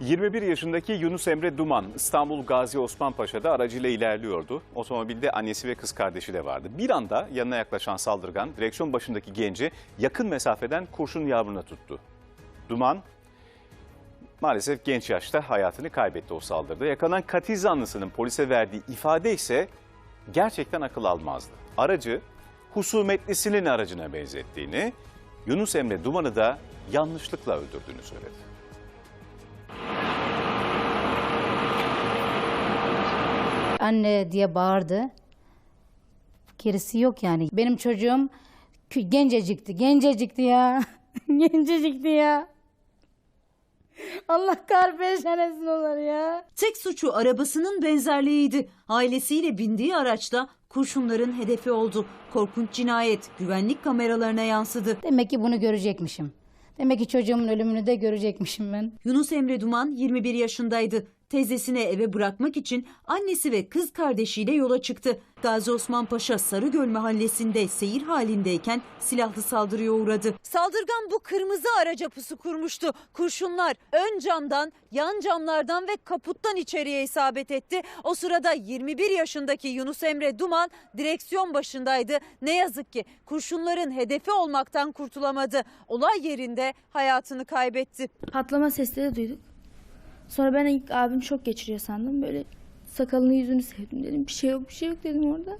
21 yaşındaki Yunus Emre Duman İstanbul Gazi Osman Paşa'da aracıyla ilerliyordu. Otomobilde annesi ve kız kardeşi de vardı. Bir anda yanına yaklaşan saldırgan direksiyon başındaki genci yakın mesafeden kurşun yağmuruna tuttu. Duman maalesef genç yaşta hayatını kaybetti o saldırıda. Yakalanan katil zanlısının polise verdiği ifade ise gerçekten akıl almazdı. Aracı husumetlisinin aracına benzettiğini, Yunus Emre Duman'ı da yanlışlıkla öldürdüğünü söyledi. Anne diye bağırdı. Gerisi yok yani. Benim çocuğum gencecikti, gencecikti ya. gencecikti ya. Allah kahretsin etsin onları ya. Tek suçu arabasının benzerliğiydi. Ailesiyle bindiği araçta kurşunların hedefi oldu. Korkunç cinayet güvenlik kameralarına yansıdı. Demek ki bunu görecekmişim. Demek ki çocuğumun ölümünü de görecekmişim ben. Yunus Emre Duman 21 yaşındaydı. Teyzesini eve bırakmak için annesi ve kız kardeşiyle yola çıktı. Gazi Osman Paşa Sarıgöl mahallesinde seyir halindeyken silahlı saldırıya uğradı. Saldırgan bu kırmızı araca pusu kurmuştu. Kurşunlar ön camdan, yan camlardan ve kaputtan içeriye isabet etti. O sırada 21 yaşındaki Yunus Emre Duman direksiyon başındaydı. Ne yazık ki kurşunların hedefi olmaktan kurtulamadı. Olay yerinde hayatını kaybetti. Patlama sesleri duyduk. Sonra ben ilk abim şok geçiriyor sandım. Böyle sakalını yüzünü sevdim dedim. Bir şey yok bir şey yok dedim orada.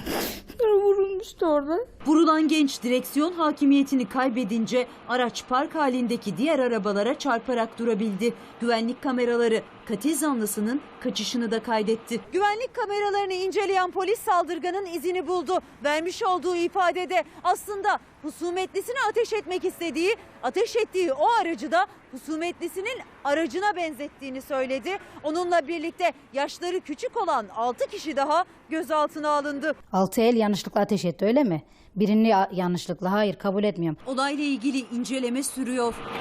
Sonra vurulmuştu orada. Vurulan genç direksiyon hakimiyetini kaybedince araç park halindeki diğer arabalara çarparak durabildi. Güvenlik kameraları katil zanlısının kaçışını da kaydetti. Güvenlik kameralarını inceleyen polis saldırganın izini buldu. Vermiş olduğu ifadede aslında husumetlisine ateş etmek istediği, ateş ettiği o aracı da husumetlisinin aracına benzettiğini söyledi. Onunla birlikte yaşları küçük olan 6 kişi daha gözaltına alındı. Altı el yanlışlıkla ateş etti öyle mi? Birini ya- yanlışlıkla hayır kabul etmiyorum. Olayla ilgili inceleme sürüyor.